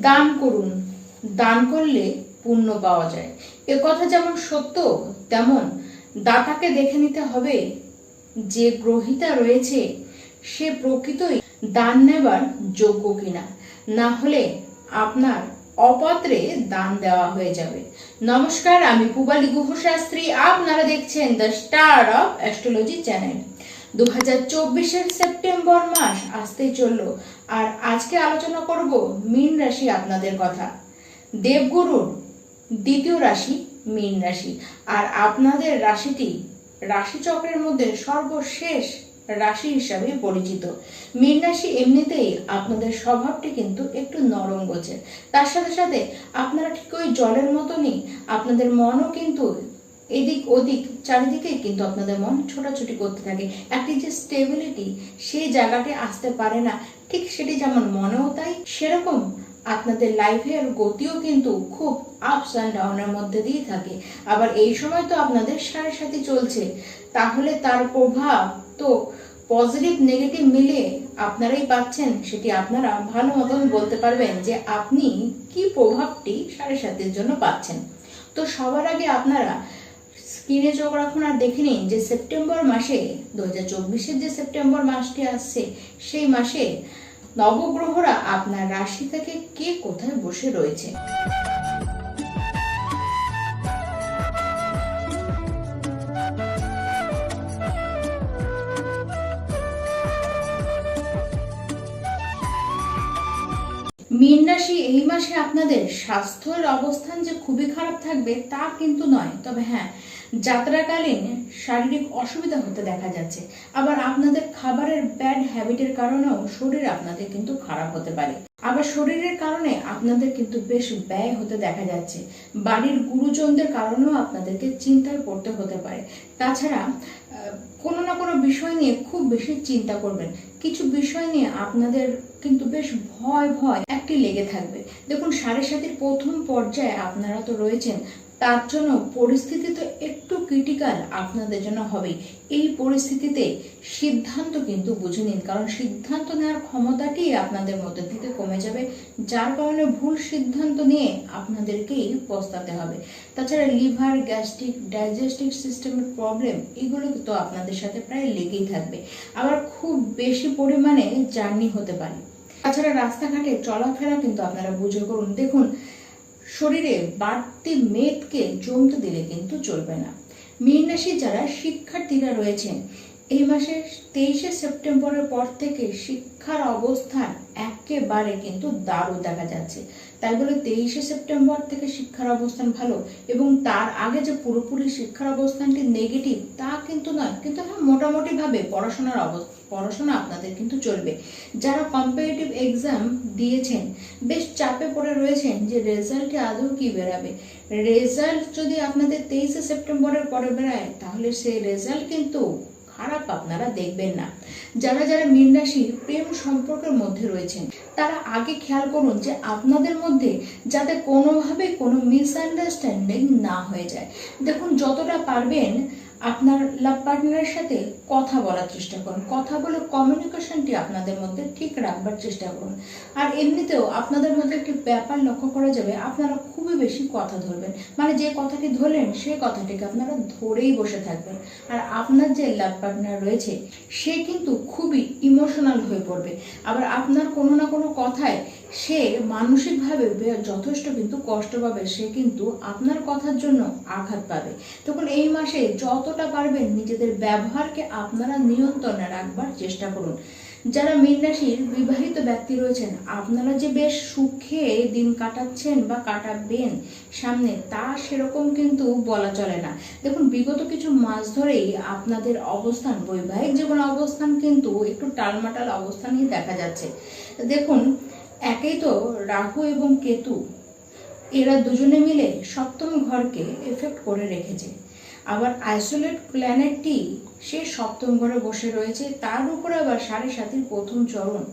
দান করুন। দান করলে পুণ্য পাওয়া যায়। এ কথা যেমন সত্য, তেমন দাতাকে দেখে নিতে হবে। যে গ্রহিতা রয়েছে, সে প্রকৃতই দান নেবার যোগ্য কিনা। না হলে আপনার অপাত্রে দান দেওয়া হয়ে যাবে। নমস্কার, আমি পুবালি গুহ শাস্ত্রী আপনারা দেখছেন the star of astrology channel. দু হাজার সেপ্টেম্বর মাস আসতেই চলল। আর আজকে আলোচনা করব মীন রাশি আপনাদের কথা। দেবগুরুর দ্বিতীয় রাশি মীন রাশি। আর আপনাদের রাশিটি রাশিচক্রের মধ্যে সর্বশেষ রাশি হিসাবে পরিচিত। মীন রাশি এমনিতেই আপনাদের স্বভাবটি কিন্তু একটু নরম গোছের। তার সাথে সাথে আপনারা ঠিক ওই জলের মতনই আপনাদের মনও কিন্তু এদিক ওদিক চারিদিকে কিন্তু আপনাদের মন ছোটাছুটি করতে থাকে। একটি যে স্টেবিলিটি সেই জায়গাটি আসতে পারে না। ঠিক সেটি যেমন মনেও তাই, সেরকম আপনাদের লাইফের গতিও কিন্তু খুব আপস অ্যান্ড ডাউনের মধ্যে দিয়ে থাকে। আবার এই সময় তো আপনাদের সাড়ে সাথে চলছে। তাহলে তার প্রভাব তো পজিটিভ নেগেটিভ মিলে আপনারাই পাচ্ছেন, সেটি আপনারা ভালো মতন বলতে পারবেন যে আপনি কি প্রভাবটি সাড়ে সাতের জন্য পাচ্ছেন। তো সবার আগে আপনারা স্ক্রিনে চোখ রাখুন আর দেখে নিন যে সেপ্টেম্বর মাসে দু হাজার যে সেপ্টেম্বর মাসটি আসছে, সেই মাসে নবগ্রহরা আপনার রাশি থেকে কে কোথায় বসে রয়েছে? মীন রাশি এই মাসে আপনাদের স্বাস্থ্যের অবস্থান যে খুবই খারাপ থাকবে তা কিন্তু নয়। তবে হ্যাঁ যাত্রাকালীন শারীরিক অসুবিধা হতে দেখা যাচ্ছে। আবার আপনাদের খাবারের ব্যাড হ্যাবিটের কারণেও শরীর আপনাদের কিন্তু খারাপ হতে পারে। আবার শরীরের কারণে আপনাদের কিন্তু বেশ ব্যয় হতে দেখা যাচ্ছে। বাড়ির গুরুজনদের কারণেও আপনাদেরকে চিন্তায় পড়তে হতে পারে। তাছাড়া কোনো না কোনো বিষয় নিয়ে খুব বেশি চিন্তা করবেন। কিছু বিষয় নিয়ে আপনাদের কিন্তু বেশ ভয় ভয় একটি লেগে থাকবে। দেখুন, সাড়ে সাতির প্রথম পর্যায়ে আপনারা তো রয়েছেন। তার জন্য পরিস্থিতি তো একটু ক্রিটিক্যাল আপনাদের জন্য হবেই। এই পরিস্থিতিতে সিদ্ধান্ত কিন্তু বুঝে নিন, কারণ সিদ্ধান্ত নেওয়ার ক্ষমতাটি আপনাদের মধ্যে থেকে কমে যাবে, যার কারণে ভুল সিদ্ধান্ত নিয়ে আপনাদেরকেই পস্তাতে হবে। তাছাড়া লিভার, গ্যাস্ট্রিক, ডাইজেস্টিভ সিস্টেমের প্রবলেম, এগুলো তো আপনাদের সাথে প্রায় লেগেই থাকবে। আবার খুব বেশি পরিমাণে জার্নি হতে পারে। তাছাড়া রাস্তাঘাটে চলাফেরা কিন্তু আপনারা বুঝে করুন। দেখুন শরীরে বাড়তি মেদকে জমতে দিলে কিন্তু চলবে না। মীন রাশি যারা শিক্ষার্থীরা রয়েছেন, এই মাসের তেইশে সেপ্টেম্বরের পর থেকে শিক্ষার অবস্থান একেবারে কিন্তু দারুণ দেখা যাচ্ছে। তাই বলে তেইশে সেপ্টেম্বর থেকে শিক্ষার অবস্থান ভালো এবং তার আগে যে পুরোপুরি শিক্ষার অবস্থানটি নেগেটিভ তা কিন্তু নয়। কিন্তু হ্যাঁ মোটামুটিভাবে পড়াশোনার অবস্থা পড়াশোনা আপনাদের কিন্তু চলবে। যারা কম্পিটিটিভ এক্সাম দিয়েছেন, বেশ চাপে পড়ে রয়েছেন যে রেজাল্টে আদৌ কি বেরাবে। রেজাল্ট যদি আপনাদের তেইশে সেপ্টেম্বরের পরে বেরায়, তাহলে সেই রেজাল্ট কিন্তু খারাপ আপনারা দেখবেন না। যারা যারা মীন রাশির প্রেম সম্পর্কের মধ্যে রয়েছেন, তারা আগে খেয়াল করুন যে আপনাদের মধ্যে যাতে কোনোভাবে কোনো মিসআন্ডারস্ট্যান্ডিং না হয়ে যায়। দেখুন, যতটা পারবেন আপনার লাভ পার্টনারের সাথে কথা বলার চেষ্টা করুন। কথা বলে কমিউনিকেশনটি আপনাদের মধ্যে ঠিক রাখবার চেষ্টা করুন। আর এমনিতেও আপনাদের মধ্যে একটি ব্যাপার লক্ষ্য করা যাবে, আপনারা খুবই বেশি কথা ধরবেন। মানে যে কথাটি ধরলেন সেই কথাটিকে আপনারা ধরেই বসে থাকবেন। আর আপনার যে লাভ পার্টনার রয়েছে, সে কিন্তু খুবই ইমোশনাল হয়ে পড়বে। আবার আপনার কোনো না কোনো কথায় সে মানসিকভাবে যথেষ্ট কিন্তু কষ্ট পাবে, সে কিন্তু আপনার কথার জন্য আঘাত পাবে। তখন এই মাসে যতটা পারবেন নিজেদের ব্যবহারকে আপনারা নিয়ন্ত্রণে রাখবার চেষ্টা করুন। যারা মীন রাশির বিবাহিত ব্যক্তি রয়েছেন, আপনারা যে বেশ সুখে দিন কাটাচ্ছেন বা কাটাবেন সামনে, তা সেরকম কিন্তু বলা চলে না। দেখুন, বিগত কিছু মাস ধরেই আপনাদের অবস্থান, বৈবাহিক জীবন অবস্থান কিন্তু একটু টালমাটাল অবস্থানই দেখা যাচ্ছে। দেখুন একেই তো রাহু এবং কেতু। এরা দুজনে মিলে সপ্তম ঘরকে এফেক্ট করে রেখেছে। আবার আইসোলেট প্ল্যানেটটি সে সপ্তম ঘরে বসে রয়েছে, তার উপরে আবার সাড়ে সাতির প্রথম চরণ।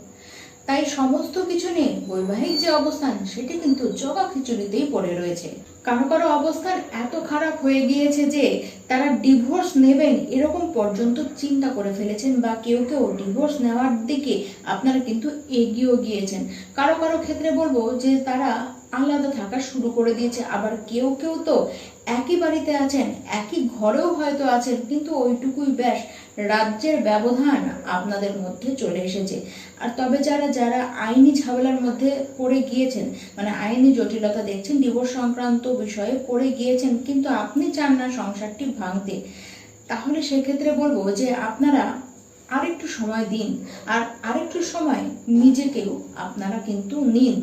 তাই সমস্ত কিছু নিয়ে বৈবাহিক যে অবস্থান, সেটি কিন্তু জগা খিচুড়িতেই পড়ে রয়েছে। কারও কারও অবস্থান এত খারাপ হয়ে গিয়েছে যে তারা ডিভোর্স নেবেন এরকম পর্যন্ত চিন্তা করে ফেলেছেন বা কেউ কেউ ডিভোর্স নেওয়ার দিকে আপনারা কিন্তু এগিয়েও গিয়েছেন। কারও কারও ক্ষেত্রে বলব যে তারা আলাদা থাকা শুরু করে দিয়েছে। আবার কেউ কেউ তো একই বাড়িতে আছেন, একই ঘরেও হয়তো আছেন, কিন্তু ওইটুকুই ব্যাস। রাজ্যের ব্যবধান আপনাদের মধ্যে চলে এসেছে। আর তবে যারা যারা আইনি ঝামেলার মধ্যে পড়ে গিয়েছেন মানে আইনি জটিলতা দেখছেন ডিভোর্স সংক্রান্ত বিষয়ে পড়ে গিয়েছেন, কিন্তু আপনি চান না সংসারটি ভাঙতে, তাহলে সেক্ষেত্রে বলব যে আপনারা আরেকটু সময় দিন, আর আরেকটু সময় নিজেকেও আপনারা কিন্তু নিন,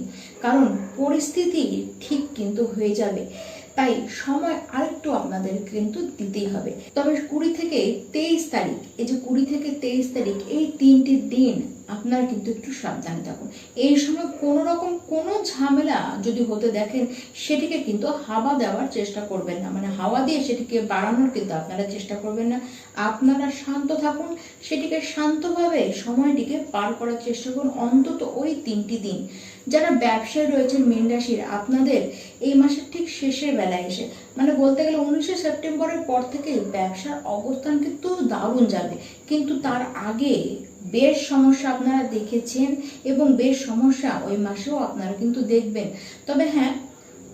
কারণ পরিস্থিতি ঠিক কিন্তু হয়ে যাবে। তাই সময় আরেকটু আপনাদের কিন্তু দিতেই হবে। তবে কুড়ি থেকে তেইশ তারিখ, এই যে কুড়ি থেকে তেইশ তারিখ, এই তিনটি দিন আপনারা কিন্তু একটু সাবধানে থাকুন। এই সময় কোনো রকম কোনো ঝামেলা যদি হতে দেখেন, সেটিকে কিন্তু হাওয়া দেওয়ার চেষ্টা করবেন না। মানে হাওয়া দিয়ে সেটিকে বাড়ানোর কিন্তু আপনারা চেষ্টা করবেন না। আপনারা শান্ত থাকুন, সেটিকে শান্তভাবে সময়টিকে পার করার চেষ্টা করুন। অন্তত ওই তিনটি দিন। যারা ব্যবসায় রয়েছেন মীন রাশির, আপনাদের এই মাসের ঠিক শেষের বেলায় এসে মানে বলতে গেলে উনিশে সেপ্টেম্বরের পর থেকে ব্যবসার অবস্থান কিন্তু দারুণ যাবে। কিন্তু তার আগে বেশ সমস্যা আপনারা দেখেছেন এবং বেশ সমস্যা ওই মাসেও আপনারা কিন্তু দেখবেন। তবে হ্যাঁ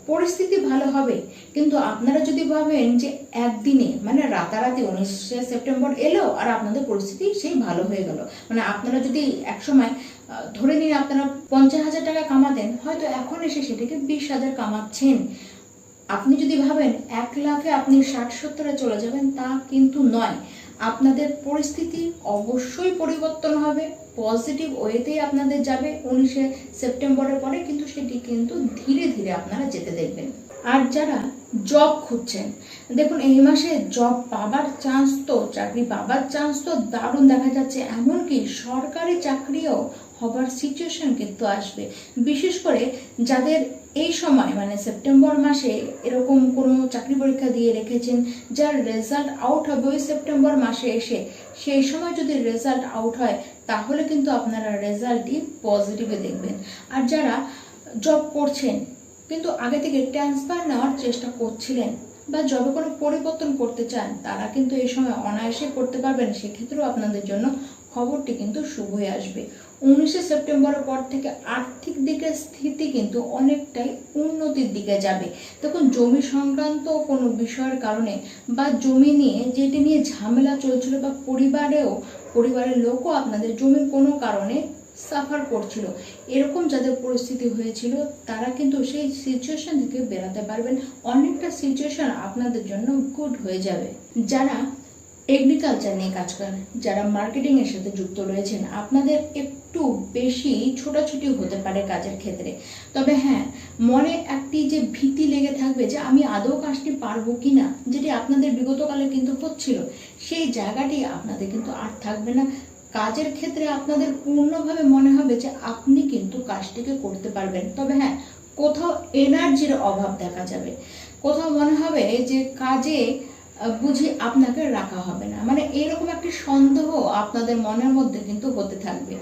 পরিস্থিতি ভালো হবে। কিন্তু আপনারা যদি ভাবেন যে একদিনে মানে রাতারাতি উনিশে সেপ্টেম্বর এলো আর আপনাদের পরিস্থিতি সেই ভালো হয়ে গেল। মানে আপনারা যদি একসময় ধরে নিন আপনারা পঞ্চাশ হাজার টাকা কামাতেন, হয়তো এখন এসে সেটাকে বিশ হাজার কামাচ্ছেন। আপনি যদি ভাবেন এক লাখে আপনি ষাট সত্তরে চলে যাবেন, তা কিন্তু নয়। আপনাদের পরিস্থিতি অবশ্যই পরিবর্তন হবে, পজিটিভ ওয়েতেই আপনাদের যাবে, উনিশে সেপ্টেম্বরের পরে কিন্তু সেটি কিন্তু ধীরে ধীরে আপনারা যেতে দেখবেন। আর যারা জব খুঁজছেন, দেখুন এই মাসে জব পাবার চান্স তো, চাকরি পাবার চান্স তো দারুণ দেখা যাচ্ছে। এমনকি সরকারি চাকরিও হবার সিচুয়েশন কিন্তু আসবে। বিশেষ করে যাদের এই সময় মানে সেপ্টেম্বর মাসে এরকম কোনো চাকরি পরীক্ষা দিয়ে রেখেছেন, যার রেজাল্ট আউট হবে ওই সেপ্টেম্বর মাসে এসে, সেই সময় যদি রেজাল্ট আউট হয়, তাহলে কিন্তু আপনারা রেজাল্টই পজিটিভে দেখবেন। আর যারা জব করছেন, কিন্তু আগে থেকে ট্রান্সফার নেওয়ার চেষ্টা করছিলেন বা জবে কোনো পরিবর্তন করতে চান, তারা কিন্তু এই সময় অনায়াসে করতে পারবেন। সেক্ষেত্রেও আপনাদের জন্য খবরটি কিন্তু শুভ হয়ে আসবে। উনিশে সেপ্টেম্বরের পর থেকে আর্থিক দিকের স্থিতি কিন্তু অনেকটাই উন্নতির দিকে যাবে। দেখুন, জমি সংক্রান্ত কোনো বিষয়ের কারণে বা জমি নিয়ে যেটি নিয়ে ঝামেলা চলছিল বা পরিবারেও, পরিবারের লোকও আপনাদের জমির কোনো কারণে সাফার করছিল। এরকম যাদের পরিস্থিতি হয়েছিল, তারা কিন্তু সেই সিচুয়েশন থেকে বেরাতে পারবেন। অনেকটা সিচুয়েশন আপনাদের জন্য গুড হয়ে যাবে। যারা এগ্রিকালচার নিয়ে কাজ করেন, যারা মার্কেটিং এর সাথে যুক্ত রয়েছেন। আপনাদের একটু বেশি ছোটাছুটি হতে পারে কাজের ক্ষেত্রে। তবে হ্যাঁ মনে একটি যে ভীতি লেগে থাকবে যে আমি আদৌ কাজটি পারব কিনা, যেটি আপনাদের বিগতকালে কিন্তু হচ্ছিল, সেই জায়গাটি আপনাদের কিন্তু আর থাকবে না। কাজের ক্ষেত্রে আপনাদের পূর্ণভাবে মনে হবে যে আপনি কিন্তু কাজটিকে করতে পারবেন। তবে হ্যাঁ কোথাও এনার্জির অভাব দেখা যাবে। কোথাও মনে হবে যে কাজে বুঝি আপনাকে রাখা হবে না। মানে এরকম একটি সন্দেহ আপনাদের মনের মধ্যে কিন্তু হতে থাকবে।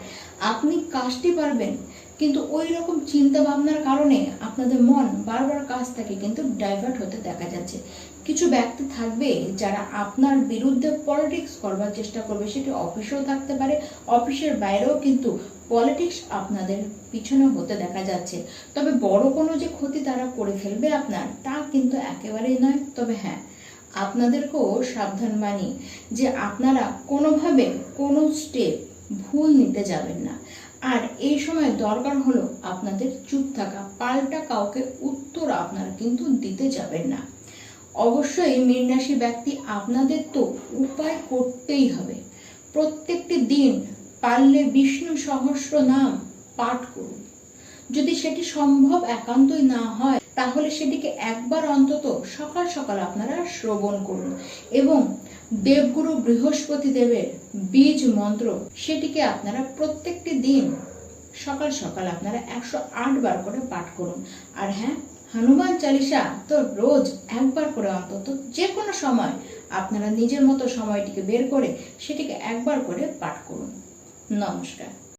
আপনি কাজটি পারবেন, কিন্তু ওই রকম চিন্তা ভাবনার কারণে আপনাদের মন বারবার কাজ থেকে কিন্তু ডাইভার্ট হতে দেখা যাচ্ছে। কিছু ব্যক্তি থাকবে যারা আপনার বিরুদ্ধে পলিটিক্স করবার চেষ্টা করবে, সেটি অফিসেও থাকতে পারে অফিসের বাইরেও কিন্তু পলিটিক্স আপনাদের পিছনে হতে দেখা যাচ্ছে। তবে বড় কোনো যে ক্ষতি তারা করে ফেলবে আপনার, তা কিন্তু একেবারেই নয়। তবে হ্যাঁ আপনাদেরকেও সাবধান বাণী যে আপনারা কোনোভাবে কোনো স্টেপ ভুল নিতে যাবেন না। আর এই সময় দরকার হলো আপনাদের চুপ থাকা, পাল্টা কাউকে উত্তর আপনারা কিন্তু দিতে যাবেন না। অবশ্যই মীন রাশি ব্যক্তি আপনাদের তো উপায় করতেই হবে। প্রত্যেকটি দিন পারলে বিষ্ণু সহস্র নাম পাঠ করুন। যদি সেটি সম্ভব একান্তই না হয় তাহলে সেটিকে একবার অন্তত সকাল সকাল আপনারা শ্রবণ করুন। এবং দেবগুরু বৃহস্পতি দেবের বীজ মন্ত্র সেটিকে আপনারা প্রত্যেকটি দিন সকাল সকাল আপনারা একশো আট বার করে পাঠ করুন। আর হ্যাঁ হনুমান চালিসা তো রোজ একবার করে অন্তত যে কোনো সময় আপনারা নিজের মতো সময়টিকে বের করে সেটিকে একবার করে পাঠ করুন। নমস্কার।